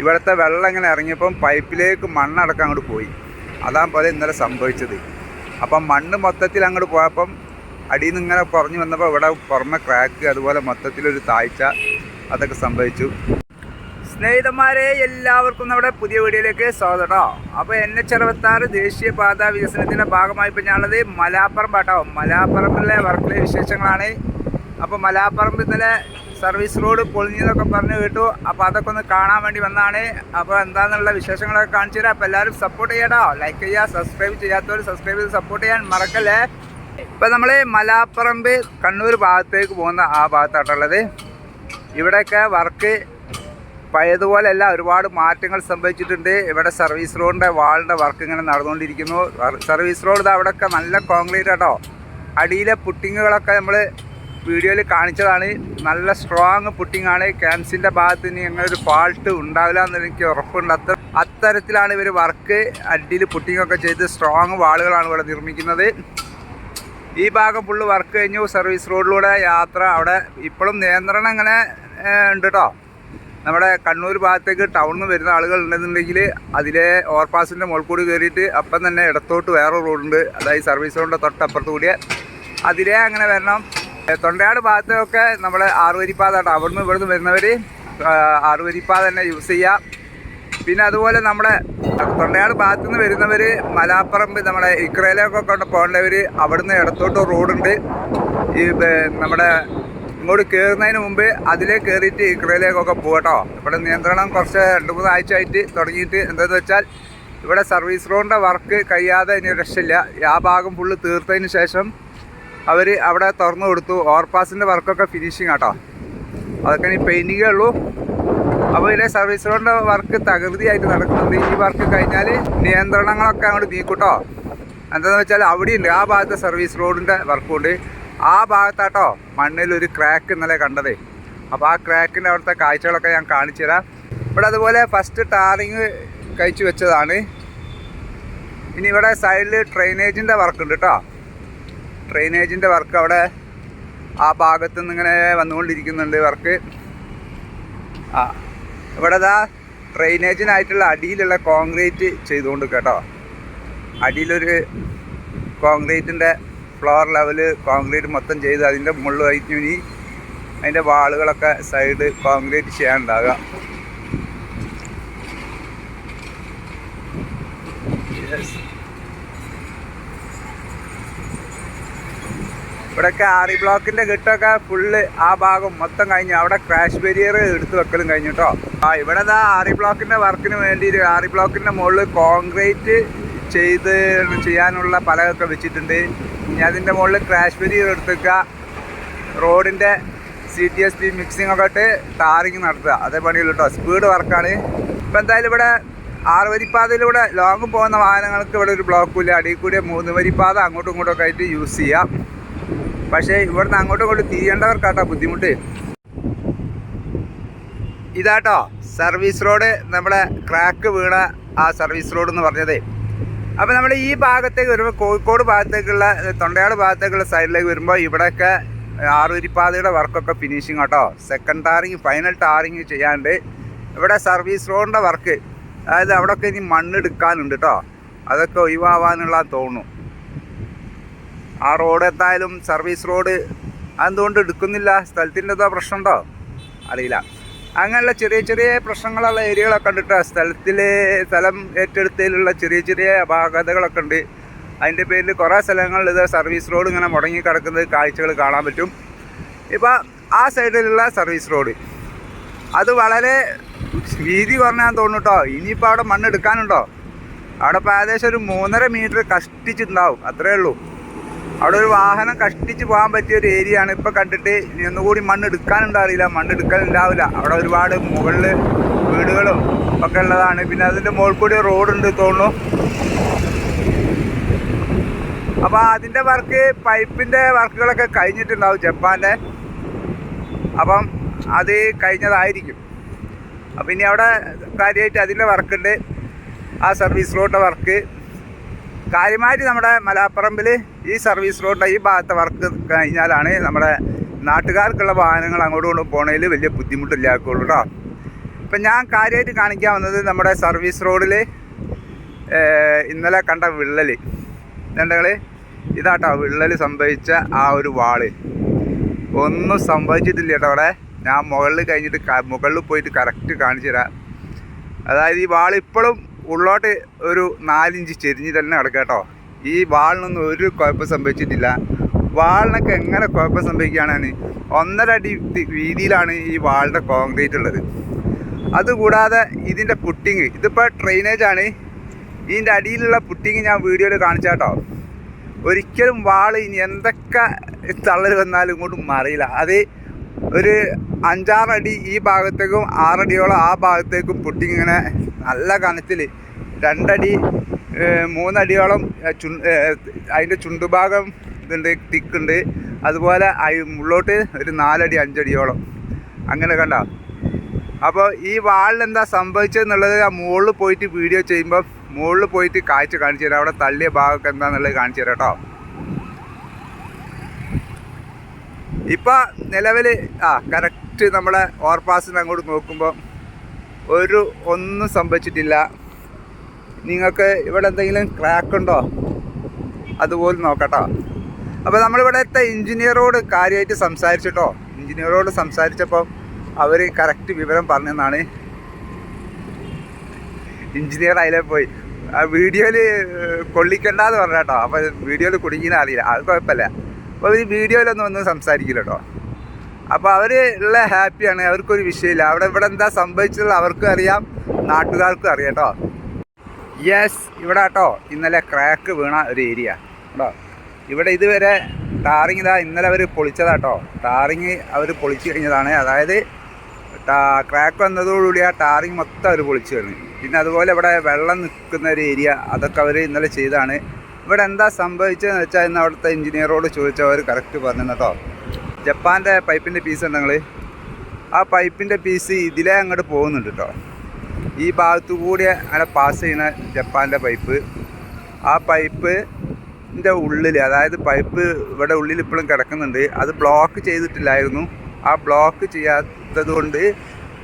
ഇവിടുത്തെ വെള്ളം ഇങ്ങനെ ഇറങ്ങിയപ്പം പൈപ്പിലേക്ക് മണ്ണടക്കം അങ്ങോട്ട് പോയി. അതാണ് പോലെ ഇന്നലെ സംഭവിച്ചത്. അപ്പം മണ്ണ് മൊത്തത്തിൽ അങ്ങോട്ട് പോയപ്പം അടിയിൽ നിന്ന് ഇങ്ങനെ കുറഞ്ഞു വന്നപ്പോൾ ഇവിടെ പുറമെ ക്രാക്ക് അതുപോലെ മൊത്തത്തിലൊരു താഴ്ച അതൊക്കെ സംഭവിച്ചു. സ്നേഹിതന്മാരെ എല്ലാവർക്കും നമ്മുടെ പുതിയ വീഡിയോയിലേക്ക് സ്വാഗതം അപ്പോൾ എൻ എച്ച് അറുപത്താറ് ദേശീയപാത വികസനത്തിന്റെ ഭാഗമായി ഇപ്പോൾ ഞാനുള്ളത് മലാപ്പറമ്പ് കേട്ടോ മലാപ്പറമ്പിലെ വർക്കിലെ വിശേഷങ്ങളാണ്. അപ്പോൾ മലാപ്പറമ്പ് ഇന്നലെ സർവീസ് റോഡ് പൊളിഞ്ഞെന്നൊക്കെ പറഞ്ഞു കേട്ടു. അപ്പോൾ അതൊക്കെ ഒന്ന് കാണാൻ വേണ്ടി വന്നാണ്. അപ്പോൾ എന്താണെന്നുള്ള വിശേഷങ്ങളൊക്കെ കാണിച്ചു തരാം. അപ്പോൾ എല്ലാവരും സപ്പോർട്ട് ചെയ്യടാ. ലൈക്ക് ചെയ്യാ സബ്സ്ക്രൈബ് ചെയ്യാത്തവർ സബ്സ്ക്രൈബ് ചെയ്ത് സപ്പോർട്ട് ചെയ്യാൻ മറക്കല്ലേ. ഇപ്പൊ നമ്മൾ മലാപ്പറമ്പ് കണ്ണൂർ ഭാഗത്തേക്ക് പോകുന്ന ആ ഭാഗത്താട്ടുള്ളത് ഇവിടെയൊക്കെ വർക്ക് പഴയതുപോലെയല്ല ഒരുപാട് മാറ്റങ്ങൾ സംഭവിച്ചിട്ടുണ്ട്. ഇവിടെ സർവീസ് റോഡിന്റെ വാളിന്റെ വർക്ക് ഇങ്ങനെ നടന്നുകൊണ്ടിരിക്കുന്നു. സർവീസ് റോഡ് അവിടെയൊക്കെ നല്ല കോൺക്രീറ്റ് കേട്ടോ അടിയിലെ പുട്ടിങ്ങുകളൊക്കെ നമ്മൾ വീഡിയോയിൽ കാണിച്ചതാണ്. നല്ല സ്ട്രോങ് പുട്ടിംഗ് ആണ്. ക്യാൻസിന്റെ ഭാഗത്ത് ഇനി അങ്ങനെ ഒരു ഫാൾട്ട് ഉണ്ടാവില്ല എന്ന് എനിക്ക് ഉറപ്പുണ്ട്. അത്ര അത്തരത്തിലാണ് ഇവർ വർക്ക് അടിയിൽ പുട്ടിംഗ് ഒക്കെ ചെയ്ത് സ്ട്രോങ് വാളുകളാണ് ഇവിടെ നിർമ്മിക്കുന്നത്. ഈ ഭാഗം ഫുള്ള് വർക്ക് കഴിഞ്ഞു. സർവീസ് റോഡിലൂടെ യാത്ര. അവിടെ ഇപ്പോഴും നിയന്ത്രണം ഇങ്ങനെ ഉണ്ട് കേട്ടോ നമ്മുടെ കണ്ണൂർ ഭാഗത്തേക്ക് ടൗണിൽ നിന്ന് വരുന്ന ആളുകൾ ഉണ്ടെന്നുണ്ടെങ്കിൽ അതിലെ ഓവർപാസിന്റെ മുൾക്കൂടി കൂടി കയറിയിട്ട് അപ്പം തന്നെ ഇടത്തോട്ട് വേറെ റോഡുണ്ട് അതായത് സർവീസ് റോഡിന്റെ തൊട്ടപ്പുറത്ത് കൂടിയ. അതിലേ അങ്ങനെ വരണം. തൊണ്ടയാട് ഭാഗത്തൊക്കെ നമ്മൾ ആറുവരിപ്പാത അവിടുന്ന് ഇവിടുന്ന് വരുന്നവർ ആറുവരിപ്പാത തന്നെ യൂസ് ചെയ്യാം. പിന്നെ അതുപോലെ നമ്മുടെ തൊണ്ടയാട് ഭാഗത്തു നിന്ന് വരുന്നവർ മലാപ്പറമ്പ് നമ്മുടെ ഇക്രയിലേക്കൊക്കെ കൊണ്ട് പോകേണ്ടവർ അവിടുന്ന് ഇടത്തോട്ട് റോഡുണ്ട്. ഈ നമ്മുടെ ഇങ്ങോട്ട് കയറുന്നതിന് മുമ്പ് അതിലേ കയറിയിട്ട് ഇക്രയിലേക്കൊക്കെ പോകട്ടോ ഇവിടെ നിയന്ത്രണം കുറച്ച് രണ്ട് മൂന്ന് ആഴ്ച ആയിട്ട് തുടങ്ങിയിട്ട് എന്താണെന്ന് വെച്ചാൽ ഇവിടെ സർവീസ് റോഡിന്റെ വർക്ക് കഴിയാതെ ഇനി രക്ഷയില്ല. ആ ഭാഗം ഫുള്ള് തീർത്തതിന് ശേഷം അവർ അവിടെ തുറന്നു കൊടുത്തു. ഓവർപാസിന്റെ വർക്കൊക്കെ ഫിനിഷിങ് ആട്ടോ. അതൊക്കെ ഇനി പെയിന്റിങ്ങേ ഉള്ളൂ. അപ്പോൾ ഇതിലെ സർവീസ് റോഡിന്റെ വർക്ക് തകൃതിയായിട്ട് നടക്കുന്നുണ്ട്. ഈ വർക്ക് കഴിഞ്ഞാൽ നിയന്ത്രണങ്ങളൊക്കെ അങ്ങോട്ട് നീക്കൂട്ടോ. എന്താണെന്ന് വെച്ചാൽ അവിടെയുണ്ട്. ആ ഭാഗത്തെ സർവീസ് റോഡിന്റെ വർക്കുണ്ട് ആ ഭാഗത്താട്ടോ മണ്ണിൽ ഒരു ക്രാക്ക് ഇന്നലെ കണ്ടതേ. അപ്പോൾ ആ ക്രാക്കിന്റെ അവിടുത്തെ കാഴ്ചകളൊക്കെ ഞാൻ കാണിച്ചു തരാം. ഇവിടെ അതുപോലെ ഫസ്റ്റ് ടാറിങ് കഴിച്ചു വെച്ചതാണ്. ഇനി ഇവിടെ സൈഡിൽ ഡ്രെയിനേജിന്റെ വർക്കുണ്ട് കേട്ടോ ഡ്രെയിനേജിന്റെ വർക്ക് അവിടെ ആ ഭാഗത്തു നിന്ന് ഇങ്ങനെ വന്നുകൊണ്ടിരിക്കുന്നുണ്ട് വർക്ക് ആ ഇവിടെ ദാ ഡ്രെയിനേജിനായിട്ടുള്ള അടിയിലുള്ള കോൺക്രീറ്റ് ചെയ്തുകൊണ്ട് കേട്ടോ. അടിയിലൊരു കോൺക്രീറ്റിന്റെ ഫ്ലോർ ലെവൽ കോൺക്രീറ്റ് മൊത്തം ചെയ്ത് അതിന്റെ കഴിഞ്ഞു ഇനി അതിന്റെ വാളുകളൊക്കെ സൈഡ് കോൺക്രീറ്റ് ചെയ്യാനുണ്ടാകുക Yes. ഇവിടെയൊക്കെ ആറി ബ്ലോക്കിന്റെ കെട്ടൊക്കെ ഫുള്ള് ആ ഭാഗം മൊത്തം കഴിഞ്ഞു അവിടെ ക്രാഷ് ബാരിയർ എടുത്തു വെക്കലും കഴിഞ്ഞു കേട്ടോ ആ ഇവിടെ ഇതാ ആറി ബ്ലോക്കിന്റെ വർക്കിന് വേണ്ടിയിട്ട് ആറി ബ്ലോക്കിന്റെ മുകളിൽ കോൺക്രീറ്റ് ചെയ്ത് ചെയ്യാനുള്ള പലകൊക്കെ വെച്ചിട്ടുണ്ട്. ഇനി അതിന്റെ മുകളിൽ ക്രാഷ് ബാരിയർ എടുത്തേക്കുക. റോഡിന്റെ C T S P mixing ഒക്കെ ഇട്ട് ടാറിങ് നടത്തുക. അതേ പണിയുള്ളൂ കേട്ടോ സ്പീഡ് വർക്കാണ് ഇപ്പം എന്തായാലും ഇവിടെ ആറ് വരിപ്പാതയിലൂടെ ലോങ് പോകുന്ന വാഹനങ്ങൾക്ക് ഇവിടെ ഒരു ബ്ലോക്കും ഇല്ല. അടിയിൽ കൂടി മൂന്ന് വരിപ്പാത അങ്ങോട്ടും ഇങ്ങോട്ടും ഒക്കെ ആയിട്ട് യൂസ് ചെയ്യാം. പക്ഷേ ഇവിടുന്ന് അങ്ങോട്ടും ഇങ്ങോട്ടും തിരിയേണ്ടവർക്കാട്ടോ ബുദ്ധിമുട്ട്. ഇതാട്ടോ സർവീസ് റോഡ് നമ്മളെ ക്രാക്ക് വീണ ആ സർവീസ് റോഡ് എന്ന് പറഞ്ഞത്. അപ്പോൾ നമ്മൾ ഈ ഭാഗത്തേക്ക് വരുമ്പോൾ കോഴിക്കോട് ഭാഗത്തേക്കുള്ള തൊണ്ടയാട് ഭാഗത്തേക്കുള്ള സൈഡിലേക്ക് വരുമ്പോൾ ഇവിടെയൊക്കെ ആറുരിപ്പാതയുടെ വർക്കൊക്കെ ഫിനിഷിങ് കേട്ടോ സെക്കൻഡ് ടാറിങ് ഫൈനൽ ടാറിങ് ചെയ്യാണ്ട് ഇവിടെ സർവീസ് റോഡിന്റെ വർക്ക് അതായത് അവിടെയൊക്കെ ഇനി മണ്ണെടുക്കാനുണ്ട് കേട്ടോ അതൊക്കെ ഒഴിവാവാനുള്ള തോന്നുന്നു. ആ റോഡ് എന്തായാലും സർവീസ് റോഡ് അതെന്തുകൊണ്ട് എടുക്കുന്നില്ല. സ്ഥലത്തിന്റെ എന്താ പ്രശ്നമുണ്ടോ അറിയില്ല. അങ്ങനെയുള്ള ചെറിയ ചെറിയ പ്രശ്നങ്ങളുള്ള ഏരിയകളൊക്കെ കണ്ടിട്ട് സ്ഥലത്തിലെ സ്ഥലം ഏറ്റെടുത്തതിലുള്ള ചെറിയ ചെറിയ അപാകതകളൊക്കെ ഉണ്ട്. അതിന്റെ പേരിൽ കുറേ സ്ഥലങ്ങളിൽ ഇത് സർവീസ് റോഡ് ഇങ്ങനെ മുടങ്ങി കിടക്കുന്നത് കാഴ്ചകൾ കാണാൻ പറ്റും. ഇപ്പോൾ ആ സൈഡിലുള്ള സർവീസ് റോഡ്. അത് വളരെ വീതി കുറഞ്ഞാൽ തോന്നുന്നു കേട്ടോ. ഇനിയിപ്പോൾ അവിടെ മണ്ണെടുക്കാനുണ്ടോ? അവിടെ ഇപ്പോൾ ഏകദേശം ഒരു മൂന്നര മീറ്റർ കഷ്ടിച്ചിട്ടുണ്ടാവും. അത്രേ ഉള്ളൂ. അവിടെ ഒരു വാഹനം കഷ്ടിച്ച് പോകാൻ പറ്റിയ ഒരു ഏരിയ ആണ്. ഇപ്പൊ കണ്ടിട്ട് ഇനി ഒന്നുകൂടി മണ്ണ് എടുക്കാനുണ്ടാവില്ല മണ്ണ് എടുക്കലുണ്ടാവില്ല. അവിടെ ഒരുപാട് മുകളിൽ വീടുകളും ഒക്കെ ഉള്ളതാണ്. പിന്നെ അതിന്റെ മുകളിൽ കൂടി റോഡുണ്ട് തോന്നുന്നു. അപ്പൊ അതിന്റെ വർക്ക് പൈപ്പിന്റെ വർക്കുകളൊക്കെ കഴിഞ്ഞിട്ടുണ്ടാവും ജപ്പാന്റെ. അപ്പം അത് കഴിഞ്ഞതായിരിക്കും. അപ്പം ഇനി അവിടെ കാര്യമായിട്ട് അതിന്റെ വർക്കുണ്ട് ആ സർവീസ് റോഡിന്റെ വർക്ക് കാര്യമായിട്ട് നമ്മുടെ മലാപ്പറമ്പിൽ ഈ സർവീസ് റോഡിന്റെ ഈ ഭാഗത്തെ വർക്ക് കഴിഞ്ഞാലാണ് നമ്മുടെ നാട്ടുകാർക്കുള്ള വാഹനങ്ങൾ അങ്ങോട്ടും ഇങ്ങോട്ടും പോണതിൽ വലിയ ബുദ്ധിമുട്ടില്ലാക്കുള്ളൂ കേട്ടോ ഇപ്പം ഞാൻ കാര്യമായിട്ട് കാണിക്കാൻ വന്നത് നമ്മുടെ സർവീസ് റോഡിൽ ഇന്നലെ കണ്ട വിള്ളൽ ഇതുണ്ടെങ്കിൽ ഇതാട്ടോ വിള്ളൽ സംഭവിച്ച ആ ഒരു വാൾ. ഒന്നും സംഭവിച്ചിട്ടില്ല കേട്ടോ അവിടെ. ഞാൻ മുകളിൽ കഴിഞ്ഞിട്ട് മുകളിൽ പോയിട്ട് കറക്റ്റ് കാണിച്ചു തരാം. അതായത് ഈ വാൾ ഇപ്പോഴും ഉള്ളോട്ട് ഒരു നാലിഞ്ച് ചെരിഞ്ഞ് തന്നെ കിടക്കുക കേട്ടോ. ഈ വാളിനൊന്നും ഒരു കുഴപ്പം സംഭവിച്ചിട്ടില്ല. വാളിനൊക്കെ എങ്ങനെ കുഴപ്പം സംഭവിക്കുകയാണ് ഒന്നര അടി വീതിയിലാണ് ഈ വാളിന്റെ കോൺക്രീറ്റ് ഉള്ളത്. അതുകൂടാതെ ഇതിന്റെ പുട്ടിങ് ഇതിപ്പോൾ ഡ്രെയിനേജ് ആണ്. ഇതിന്റെ അടിയിലുള്ള പുട്ടിങ് ഞാൻ വീഡിയോയിൽ കാണിച്ചാട്ടോ ഒരിക്കലും വാൾ ഇനി എന്തൊക്കെ തള്ളൽ വന്നാലും ഇങ്ങോട്ട് മറിയില്ല. അത് ഒരു അഞ്ചാറടി ഈ ഭാഗത്തേക്കും ആറടിയോളം ആ ഭാഗത്തേക്കും പുട്ടിങ് ഇങ്ങനെ നല്ല കനത്തിൽ രണ്ടടി മൂന്നടിയോളം ചു അതിന്റെ ചുണ്ടുഭാഗം ഇതുണ്ട് തിക്കുണ്ട്. അതുപോലെ അയി- ഒരു നാലടി അഞ്ചടിയോളം. അങ്ങനെ കണ്ട. അപ്പോൾ ഈ വാളിൽ എന്താ സംഭവിച്ചതെന്നുള്ളത് ആ മുകളിൽ പോയിട്ട് വീഡിയോ ചെയ്യുമ്പോൾ മുകളിൽ പോയിട്ട് കാഴ്ച കാണിച്ചു തരാം. അവിടെ തള്ളിയ ഭാഗമൊക്കെ എന്താണെന്നുള്ളത് കാണിച്ചു തരാം കേട്ടോ. ഇപ്പം നിലവിൽ ആ കറക്റ്റ് നമ്മളെ ഓവർപാസിന് അങ്ങോട്ട് നോക്കുമ്പോൾ ഒരു ഒന്നും സംഭവിച്ചിട്ടില്ല. നിങ്ങൾക്ക് ഇവിടെ എന്തെങ്കിലും ക്രാക്ക് ഉണ്ടോ? അതുപോലെ നോക്കട്ടോ. അപ്പോൾ നമ്മളിവിടുത്തെ എഞ്ചിനീയറോട് കാര്യമായിട്ട് സംസാരിച്ചിട്ടോ? എഞ്ചിനീയറോട് സംസാരിച്ചപ്പോൾ അവർ കറക്റ്റ് വിവരം പറഞ്ഞെന്നാണ്. എഞ്ചിനീയർ അതിലെ പോയി. ആ വീഡിയോയിൽ കൊള്ളിക്കണ്ടെന്ന് പറഞ്ഞ കേട്ടോ അപ്പോൾ വീഡിയോയിൽ കുടുങ്ങിയെന്ന് അറിയില്ല. അത് കുഴപ്പമില്ല. അപ്പോൾ ഈ വീഡിയോയിലൊന്നും ഒന്നും സംസാരിക്കില്ല കേട്ടോ അപ്പോൾ അവർ ഉള്ള ഹാപ്പിയാണ് അവർക്കൊരു വിഷയമില്ല. അവിടെ ഇവിടെ എന്താ സംഭവിച്ചത് അവർക്കും അറിയാം നാട്ടുകാർക്കും അറിയാം കേട്ടോ. യെസ് ഇവിടെ കേട്ടോ ഇന്നലെ ക്രാക്ക് വീണ ഒരു ഏരിയ കേട്ടോ. ഇവിടെ ഇതുവരെ ടാറിങ് ഇതാ ഇന്നലെ അവർ പൊളിച്ചതാട്ടോ ടാറിങ് അവർ പൊളിച്ചു കഴിഞ്ഞതാണ്. അതായത് ക്രാക്ക് വന്നതോടുകൂടി ആ ടാറിങ് മൊത്തം അവർ പൊളിച്ചു കഴിഞ്ഞു. പിന്നെ അതുപോലെ ഇവിടെ വെള്ളം നിൽക്കുന്ന ഒരു ഏരിയ അതൊക്കെ അവർ ഇന്നലെ ചെയ്താണ് ഇവിടെ എന്താ സംഭവിച്ചതെന്ന് വെച്ചാൽ ഇന്ന് അവിടുത്തെ എഞ്ചിനീയറോട് ചോദിച്ചാൽ അവർ കറക്റ്റ് പറഞ്ഞു കേട്ടോ. ജപ്പാന്റെ പൈപ്പിന്റെ പീസ് ഉണ്ടെങ്കിൽ ആ പൈപ്പിന്റെ പീസ് ഇതിലേ അങ്ങോട്ട് പോകുന്നുണ്ട് കേട്ടോ ഈ ഭാഗത്തു കൂടി അങ്ങനെ പാസ് ചെയ്യുന്ന ജപ്പാന്റെ പൈപ്പ് ആ പൈപ്പ് പൈപ്പിന്റെ ഉള്ളിൽ അതായത് പൈപ്പ് ഇവിടെ ഉള്ളിൽ ഇപ്പോഴും കിടക്കുന്നുണ്ട്. അത് ബ്ലോക്ക് ചെയ്തിട്ടില്ലായിരുന്നു. ആ ബ്ലോക്ക് ചെയ്യാത്തത് കൊണ്ട്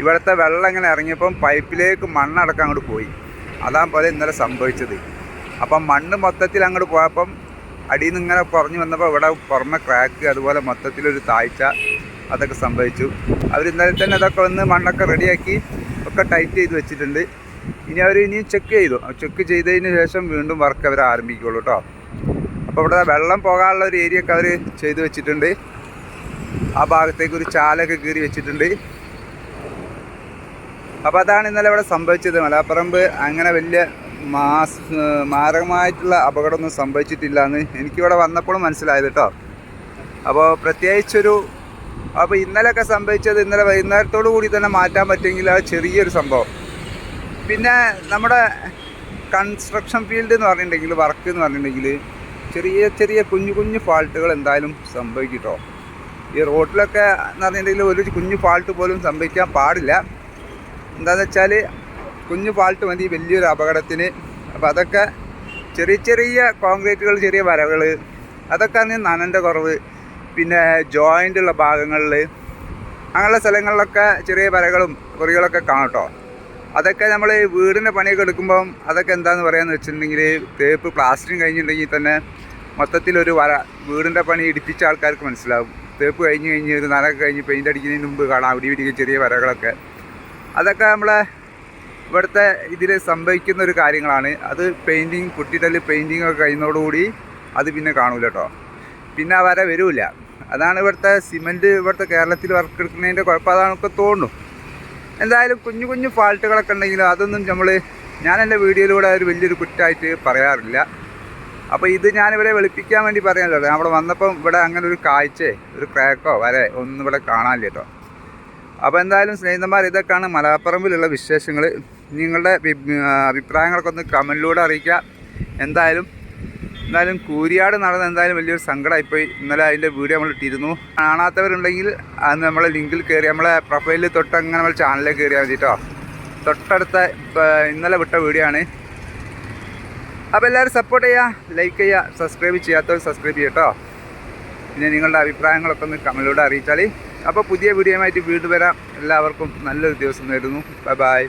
ഇവിടുത്തെ വെള്ളം ഇങ്ങനെ ഇറങ്ങിയപ്പം പൈപ്പിലേക്ക് മണ്ണടക്കം അങ്ങോട്ട് പോയി. അതാണ് പോലെ ഇന്നലെ സംഭവിച്ചത്. അപ്പം മണ്ണ് മൊത്തത്തിൽ അങ്ങോട്ട് പോയപ്പം അടിയിൽ നിന്ന് ഇങ്ങനെ പറഞ്ഞു വന്നപ്പോൾ ഇവിടെ പുറമെ ക്രാക്ക് അതുപോലെ മൊത്തത്തിലൊരു താഴ്ച അതൊക്കെ സംഭവിച്ചു. അവർ ഇന്നലെ തന്നെ അതൊക്കെ വന്ന് മണ്ണൊക്കെ റെഡിയാക്കി ഒക്കെ ടൈറ്റ് ചെയ്ത് വെച്ചിട്ടുണ്ട്. ഇനി അവർ ഇനിയും ചെക്ക് ചെയ്തു. ചെക്ക് ചെയ്തതിന് ശേഷം വീണ്ടും വർക്ക് അവർ ആരംഭിക്കുള്ളൂ കേട്ടോ അപ്പോൾ ഇവിടെ വെള്ളം പോകാനുള്ള ഒരു ഏരിയ ഒക്കെ അവർ ചെയ്ത് വെച്ചിട്ടുണ്ട്. ആ ഭാഗത്തേക്ക് ഒരു ചാലൊക്കെ കീറി വെച്ചിട്ടുണ്ട്. അപ്പോൾ അതാണ് ഇന്നലെ ഇവിടെ സംഭവിച്ചത്. മലപ്പുറമ്പ് അങ്ങനെ വലിയ മാസ് മാരകമായിട്ടുള്ള അപകടമൊന്നും സംഭവിച്ചിട്ടില്ല എന്ന് എനിക്കിവിടെ വന്നപ്പോഴും മനസ്സിലായത് കേട്ടോ. അപ്പോൾ പ്രത്യേകിച്ചൊരു അപ്പോൾ ഇന്നലെയൊക്കെ സംഭവിച്ചത് ഇന്നലെ വൈകുന്നേരത്തോടു കൂടി തന്നെ മാറ്റാൻ പറ്റുമെങ്കിൽ അത് ചെറിയൊരു സംഭവം. പിന്നെ നമ്മുടെ കൺസ്ട്രക്ഷൻ ഫീൽഡ് എന്ന് പറഞ്ഞിട്ടുണ്ടെങ്കിൽ വർക്ക് എന്ന് പറഞ്ഞിട്ടുണ്ടെങ്കിൽ ചെറിയ ചെറിയ കുഞ്ഞു കുഞ്ഞു ഫാൾട്ടുകൾ എന്തായാലും സംഭവിക്കും കേട്ടോ. ഈ റോട്ടിലൊക്കെ എന്ന് പറഞ്ഞിട്ടുണ്ടെങ്കിൽ ഒരു കുഞ്ഞു ഫാൾട്ട് പോലും സംഭവിക്കാൻ പാടില്ല. എന്താണെന്ന് വെച്ചാൽ കുഞ്ഞു ഫാൾട്ട് മതി വലിയൊരു അപകടത്തിന്. അപ്പോൾ അതൊക്കെ ചെറിയ ചെറിയ കോൺക്രീറ്റുകൾ ചെറിയ വരകൾ അതൊക്കെ ആണെങ്കിൽ നനന്റെ കുറവ്. പിന്നെ ജോയിന്റുള്ള ഭാഗങ്ങളിൽ അങ്ങനെയുള്ള സ്ഥലങ്ങളിലൊക്കെ ചെറിയ വരകളും കുറികളൊക്കെ കാണും കേട്ടോ. അതൊക്കെ നമ്മൾ വീടിന്റെ പണിയൊക്കെ എടുക്കുമ്പം അതൊക്കെ എന്താണെന്ന് പറയാമെന്ന് വെച്ചിട്ടുണ്ടെങ്കിൽ തേപ്പ് പ്ലാസ്റ്ററിങ് കഴിഞ്ഞിട്ടുണ്ടെങ്കിൽ തന്നെ മൊത്തത്തിലൊരു വര വീടിന്റെ പണി ഇടിപ്പിച്ച ആൾക്കാർക്ക് മനസ്സിലാവും. തേപ്പ് കഴിഞ്ഞ് കഴിഞ്ഞ് ഒരു നനൊക്കെ കഴിഞ്ഞ് പെയിന്റ് അടിക്കുന്നതിന് മുമ്പ് കാണാം അവിടെ ഇവിടെയൊക്കെ ചെറിയ വരകളൊക്കെ. അതൊക്കെ നമ്മളെ ഇവിടുത്തെ ഇതിൽ സംഭവിക്കുന്ന ഒരു കാര്യങ്ങളാണ്. അത് പെയിന്റിങ് കുട്ടിയിടൽ പെയിന്റിങ് ഒക്കെ കഴിയുന്നതോടുകൂടി അത് പിന്നെ കാണൂല കേട്ടോ പിന്നെ വരെ വര വരില്ല അതാണ് ഇവിടുത്തെ സിമന്റ് ഇവിടുത്തെ കേരളത്തിൽ വർക്ക് എടുക്കുന്നതിന്റെ കുഴപ്പം. അതാണൊക്കെ തോന്നുന്നു. എന്തായാലും കുഞ്ഞു കുഞ്ഞു ഫാൾട്ടുകളൊക്കെ ഉണ്ടെങ്കിലും അതൊന്നും നമ്മൾ ഞാൻ എന്റെ വീഡിയോയിലൂടെ ഒരു വലിയൊരു കുറ്റമായിട്ട് പറയാറില്ല. അപ്പോൾ ഇത് ഞാനിവിടെ വെളുപ്പിക്കാൻ വേണ്ടി പറയാനല്ലോ അവിടെ വന്നപ്പം ഇവിടെ അങ്ങനെ ഒരു കാഴ്ച ഒരു ക്രാക്കോ വരെ ഒന്നും ഇവിടെ കാണാനില്ല കേട്ടോ അപ്പോൾ എന്തായാലും സ്നേഹിതന്മാർ ഇതൊക്കെയാണ് മലപ്പറമ്പിലുള്ള വിശേഷങ്ങൾ നിങ്ങളുടെ അഭിപ്രായങ്ങളൊക്കെ ഒന്ന് കമന്റിലൂടെ അറിയിക്കുക. എന്തായാലും എന്തായാലും കൂരിയാട് നടന്ന എന്തായാലും വലിയൊരു സങ്കടമായിപ്പോയി. ഇന്നലെ അതിന്റെ വീഡിയോ നമ്മൾ ഇട്ടിരുന്നു. കാണാത്തവരുണ്ടെങ്കിൽ അത് നമ്മളെ ലിങ്കിൽ കയറി നമ്മളെ പ്രൊഫൈലിൽ തൊട്ട് അങ്ങനെ നമ്മൾ ചാനലിൽ കയറിയാൽ മതി കേട്ടോ തൊട്ടടുത്ത ഇന്നലെ വിട്ട വീഡിയോ ആണ്. അപ്പോൾ എല്ലാവരും സപ്പോർട്ട് ചെയ്യുക ലൈക്ക് ചെയ്യുക സബ്സ്ക്രൈബ് ചെയ്യാത്തവർ സബ്സ്ക്രൈബ് ചെയ്യുക കേട്ടോ പിന്നെ നിങ്ങളുടെ അഭിപ്രായങ്ങളൊക്കെ ഒന്ന് കമലിലൂടെ അറിയിച്ചാൽ അപ്പോൾ പുതിയ വീഡിയോ ആയിട്ട് വീട് വരാം. എല്ലാവർക്കും നല്ലൊരു ദിവസം നേരുന്നു. Bye bye